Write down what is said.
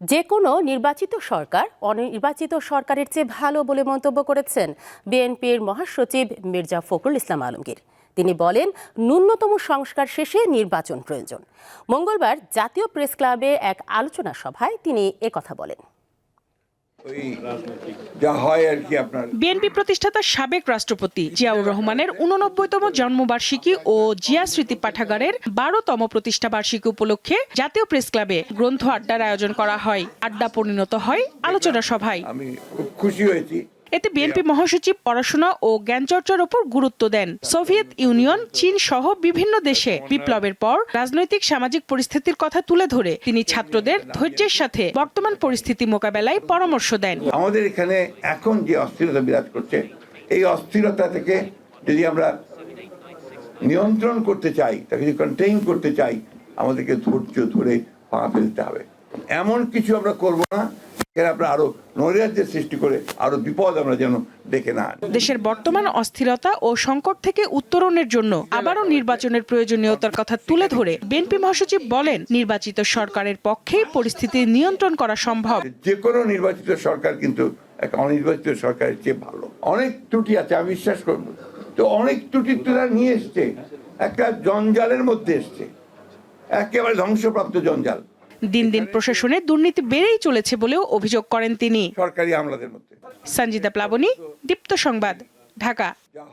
যে কোনো নির্বাচিত সরকার অনির্বাচিত সরকারের চেয়ে ভালো বলে মন্তব্য করেছেন বিএনপির মহাসচিব মির্জা ফখরুল ইসলাম আলমগীর। তিনি বলেন, ন্যূনতম সংস্কার শেষে নির্বাচন প্রয়োজন। মঙ্গলবার জাতীয় প্রেস ক্লাবে এক আলোচনা সভায় তিনি একথা বলেন ওই যা হয় আর কি আপনার বিএনপি প্রতিষ্ঠাতা সাবেক রাষ্ট্রপতি জিয়াউর রহমানের উননব্বইতম জন্মবার্ষিকী ও জিয়া স্মৃতি পাঠাগারের বারোতম প্রতিষ্ঠা বার্ষিকী উপলক্ষে জাতীয় প্রেস ক্লাবে গ্রন্থ আড্ডার আয়োজন করা হয়। আড্ডা পরিণত হয় আলোচনা সভায়। আমি খুব খুশি হয়েছি। এতে বিএনপি মহাসচিব পড়াশোনা ও জ্ঞানচর্চার উপর গুরুত্ব দেন। সোভিয়েত ইউনিয়ন চীন সহ বিভিন্ন দেশে বিপ্লবের পর রাজনৈতিক সামাজিক পরিস্থিতির কথা তুলে ধরে তিনি ছাত্রদের ধৈর্যের সাথে বর্তমান পরিস্থিতি মোকাবেলায় পরামর্শ দেন। আমাদের এখানে এখন যে অস্থিরতা বিরাজ করছে এই অস্থিরতা থেকে যদি আমরা নিয়ন্ত্রণ করতে চাই তাকে যদি কন্টেইন করতে চাই আমাদেরকে ধৈর্য ধরে পা ফেলতে হবে। এমন কিছু আমরা করব না এখানে আমরা আরও নৈরাজ্যের সৃষ্টি করে আরও বিপদ আমরা যেন ডেকে না দেশের বর্তমান অস্থিরতা ও সংকট থেকে উত্তরণের জন্য আবারও নির্বাচনের প্রয়োজনীয়তার কথা তুলে ধরে বিএনপি মহাসচিব বলেন নির্বাচিত সরকারের পক্ষে পরিস্থিতি নিয়ন্ত্রণ করা সম্ভব। যে কোনো নির্বাচিত সরকার কিন্তু এক অনির্বাচিত সরকারের চেয়ে ভালো। অনেক ত্রুটি আছে আমি বিশ্বাস করব। তো অনেক ত্রুটি তারা নিয়ে এসছে। একটা জঞ্জালের মধ্যে এসছে। একেবারে ধ্বংসপ্রাপ্ত জঞ্জাল। দিন দিন প্রশাসনে দুর্নীতি বেড়েই চলেছে বলেও অভিযোগ করেন তিনি। সরকারি আমলাদের মধ্যে। সঞ্জিতা প্লাবনী দীপ্ত সংবাদ ঢাকা।